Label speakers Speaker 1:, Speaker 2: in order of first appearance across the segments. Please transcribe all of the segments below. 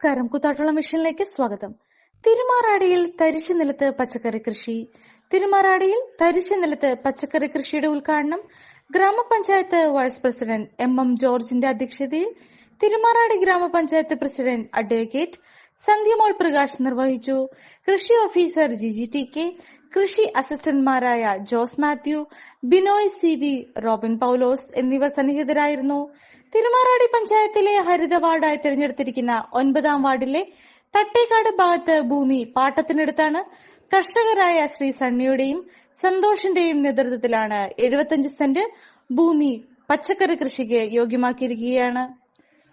Speaker 1: നമസ്കാരം. കുത്താട്ടുള്ള മിഷനിലേക്ക് സ്വാഗതം. തിരുമാറാടിയിൽ തരിശു നിലത്ത് പച്ചക്കറി കൃഷി. തിരുമാറാടിയിൽ തരിശു നിലത്ത് പച്ചക്കറി കൃഷിയുടെ ഉദ്ഘാടനം ഗ്രാമപഞ്ചായത്ത് വൈസ് പ്രസിഡന്റ് എം എം ജോർജിന്റെ അധ്യക്ഷതയിൽ തിരുമാറാടി ഗ്രാമപഞ്ചായത്ത് പ്രസിഡന്റ് അഡ്വക്കേറ്റ് സന്ധ്യമോൾ പ്രകാശ് നിർവഹിച്ചു. കൃഷി ഓഫീസർ ജിജി ടി കെ കൃഷി അസിസ്റ്റന്റ്മാരായ ജോസ് മാത്യു ബിനോയ് സി വി റോബിൻ പൗലോസ് എന്നിവർ സന്നിഹിതരായിരുന്നു. തിരുമാറാടി പഞ്ചായത്തിലെ ഹരിത വാർഡായി തിരഞ്ഞെടുത്തിരിക്കുന്ന ഒൻപതാം വാർഡിലെ തട്ടേക്കാട് ഭാഗത്ത് ഭൂമി പാട്ടത്തിനടുത്താണ് കർഷകരായ ശ്രീ സണ്ണിയുടെയും സന്തോഷിന്റെയും നേതൃത്വത്തിലാണ് എഴുപത്തിയഞ്ച് സെന്റ് ഭൂമി പച്ചക്കറി കൃഷിക്ക് യോഗ്യമാക്കിയിരിക്കുകയാണ്.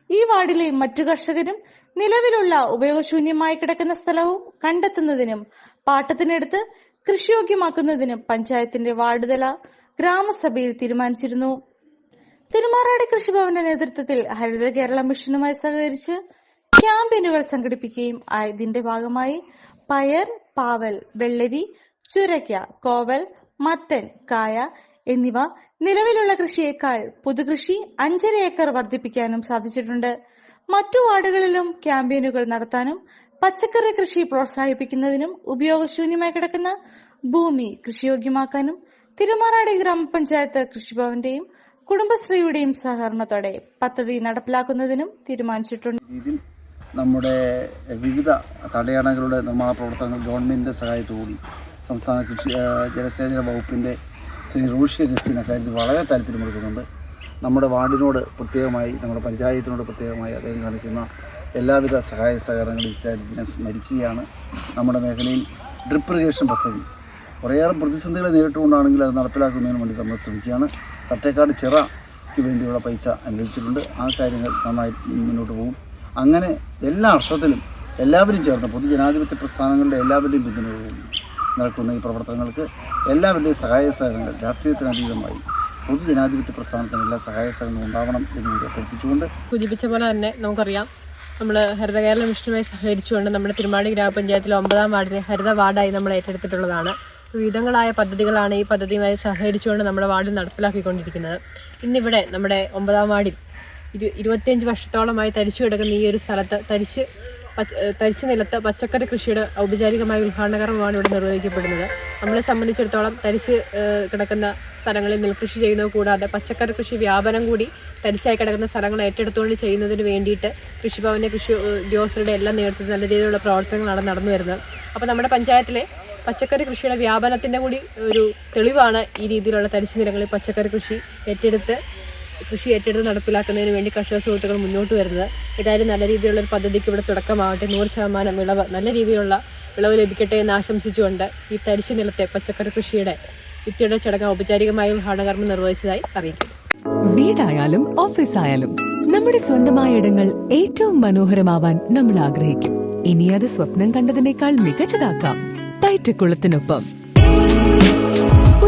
Speaker 1: ഈ വാർഡിലെ മറ്റു കർഷകരും നിലവിലുള്ള ഉപയോഗശൂന്യമായി കിടക്കുന്ന സ്ഥലവും കണ്ടെത്തുന്നതിനും പാട്ടത്തിനെടുത്ത് കൃഷിയോഗ്യമാക്കുന്നതിനും പഞ്ചായത്തിന്റെ വാർഡുതല ഗ്രാമസഭയിൽ തീരുമാനിച്ചിരുന്നു. തിരുമാറാടി കൃഷിഭവന്റെ നേതൃത്വത്തിൽ ഹരിത കേരള മിഷനുമായി സഹകരിച്ച് ക്യാമ്പയിനുകൾ സംഘടിപ്പിക്കുകയും ഇതിന്റെ ഭാഗമായി പയർ പാവൽ വെള്ളരി ചുരയ്ക്ക കോവൽ മത്തൻ കായ എന്നിവ നിലവിലുള്ള കൃഷിയേക്കാൾ പുതുകൃഷി അഞ്ചര ഏക്കർ വർദ്ധിപ്പിക്കാനും സാധിച്ചിട്ടുണ്ട്. മറ്റു വാർഡുകളിലും ക്യാമ്പയിനുകൾ നടത്താനും പച്ചക്കറി കൃഷി പ്രോത്സാഹിപ്പിക്കുന്നതിനും ഉപയോഗശൂന്യമായി കിടക്കുന്ന ഭൂമി കൃഷിയോഗ്യമാക്കാനും തിരുമാറാടി ഗ്രാമപഞ്ചായത്ത് കൃഷിഭവന്റെയും കുടുംബശ്രീയുടെയും സഹകരണത്തോടെ പദ്ധതി നടപ്പിലാക്കുന്നതിനും തീരുമാനിച്ചിട്ടുണ്ട്.
Speaker 2: നമ്മുടെ വിവിധ തടയണകളുടെ നിർമ്മാണ പ്രവർത്തനങ്ങൾ ഗവൺമെന്റിന്റെ സഹായത്തോടി സംസ്ഥാന കൃഷി ജലസേചന വകുപ്പിന്റെ ശ്രീ റൂഷി അഗസ്റ്റിൻ അക്കാര്യത്തിൽ വളരെ താല്പര്യമെടുക്കുന്നുണ്ട് നമ്മുടെ വാർഡിനോട് പ്രത്യേകമായി നമ്മുടെ പഞ്ചായത്തിനോട് പ്രത്യേകമായി അദ്ദേഹം കാണിക്കുന്ന എല്ലാവിധ സഹായ സഹകരണങ്ങളും ഇക്കാര്യത്തിൽ ഞാൻ സ്മരിക്കുകയാണ്. നമ്മുടെ മേഖലയിൽ ഡ്രിപ്പ് ഇറിഗേഷൻ പദ്ധതി കുറേയേറെ പ്രതിസന്ധികളെ നേരിട്ടുകൊണ്ടാണെങ്കിൽ അത് നടപ്പിലാക്കുന്നതിന് വേണ്ടി നമ്മൾ ശ്രമിക്കുകയാണ്. തട്ടേക്കാട് ചിറയ്ക്ക് വേണ്ടിയുള്ള പൈസ അനുവദിച്ചിട്ടുണ്ട്. ആ കാര്യങ്ങൾ നന്നായി മുന്നോട്ട് പോകും. അങ്ങനെ എല്ലാ അർത്ഥത്തിലും എല്ലാവരും ചേർന്ന് പൊതുജനാധിപത്യ പ്രസ്ഥാനങ്ങളുടെ എല്ലാവരുടെയും പിന്തുണയോടുകൂടി നടക്കുന്ന ഈ പ്രവർത്തനങ്ങൾക്ക് എല്ലാവരുടെയും സഹായ സഹകരണങ്ങൾ രാഷ്ട്രീയത്തിനതീതമായി പൊതുജനാധിപത്യ പ്രസ്ഥാനത്തിന് എല്ലാ സഹായ സഹകരണം ഉണ്ടാവണം എന്ന് അഭ്യർത്ഥിച്ചുകൊണ്ട്
Speaker 3: സൂചിപ്പിച്ച പോലെ തന്നെ നമുക്കറിയാം നമ്മൾ ഹരിത കേരള മിഷനുമായി സഹകരിച്ചുകൊണ്ട് നമ്മുടെ തിരുമാടി ഗ്രാമപഞ്ചായത്തിലെ ഒമ്പതാം വാർഡിനെ ഹരിത വാർഡായി നമ്മൾ ഏറ്റെടുത്തിട്ടുള്ളതാണ്. വിവിധങ്ങളായ പദ്ധതികളാണ് ഈ പദ്ധതിയുമായി സഹകരിച്ചുകൊണ്ട് നമ്മുടെ വാർഡിൽ നടപ്പിലാക്കിക്കൊണ്ടിരിക്കുന്നത്. ഇന്നിവിടെ നമ്മുടെ ഒമ്പതാം വാർഡിൽ ഇരു ഇരുപത്തിയഞ്ച് വർഷത്തോളമായി തരിച്ചു കിടക്കുന്ന ഈ ഒരു സ്ഥലത്ത് തരിച്ച് തരിച്ചു നിലത്ത് പച്ചക്കറി കൃഷിയുടെ ഔപചാരികമായ ഉദ്ഘാടന കർമ്മമാണ് ഇവിടെ നിർവഹിക്കപ്പെടുന്നത്. നമ്മളെ സംബന്ധിച്ചിടത്തോളം തരിച്ച് കിടക്കുന്ന സ്ഥലങ്ങളിൽ നെൽകൃഷി ചെയ്യുന്നത് കൂടാതെ പച്ചക്കറി കൃഷി വ്യാപനം കൂടി തരിച്ചായി കിടക്കുന്ന സ്ഥലങ്ങൾ ഏറ്റെടുത്തുകൊണ്ട് ചെയ്യുന്നതിന് വേണ്ടിയിട്ട് കൃഷിഭവന്റെ കൃഷി ഉദ്യോഗസ്ഥരുടെ എല്ലാം നേതൃത്വത്തിൽ നല്ല രീതിയിലുള്ള പ്രവർത്തനങ്ങളാണ് നടന്നു വരുന്നത്. അപ്പോൾ നമ്മുടെ പഞ്ചായത്തിലെ പച്ചക്കറി കൃഷിയുടെ വ്യാപനത്തിന്റെ കൂടി ഒരു തെളിവാണ് ഈ രീതിയിലുള്ള തരിശു നിലങ്ങളിൽ പച്ചക്കറി കൃഷി ഏറ്റെടുത്ത് കൃഷി ഏറ്റെടുത്ത് നടപ്പിലാക്കുന്നതിന് വേണ്ടി കർഷക സുഹൃത്തുക്കൾ മുന്നോട്ട് വരുന്നത്. ഏതായാലും നല്ല രീതിയിലുള്ള ഒരു പദ്ധതിക്ക് ഇവിടെ തുടക്കമാവട്ടെ നൂറ് ശതമാനം വിളവ് നല്ല രീതിയിലുള്ള വിളവ് ലഭിക്കട്ടെ എന്ന് ആശംസിച്ചുകൊണ്ട് ഈ തരിശു നിലത്തെ പച്ചക്കറി കൃഷിയുടെ വിത്തിയുടെ ചടങ്ങ് ഔപചാരികമായ ഉദ്ഘാടനകർമ്മം നിർവഹിച്ചതായി അറിയിക്കുന്നു.
Speaker 4: വീടായാലും ഓഫീസായാലും നമ്മുടെ സ്വന്തമായ ഇടങ്ങൾ ഏറ്റവും മനോഹരമാവാൻ നമ്മൾ ആഗ്രഹിക്കും. ഇനി അത് സ്വപ്നം കണ്ടതിനേക്കാൾ മികച്ചതാക്കാം. പൈറ്റക്കുളത്തിനൊപ്പം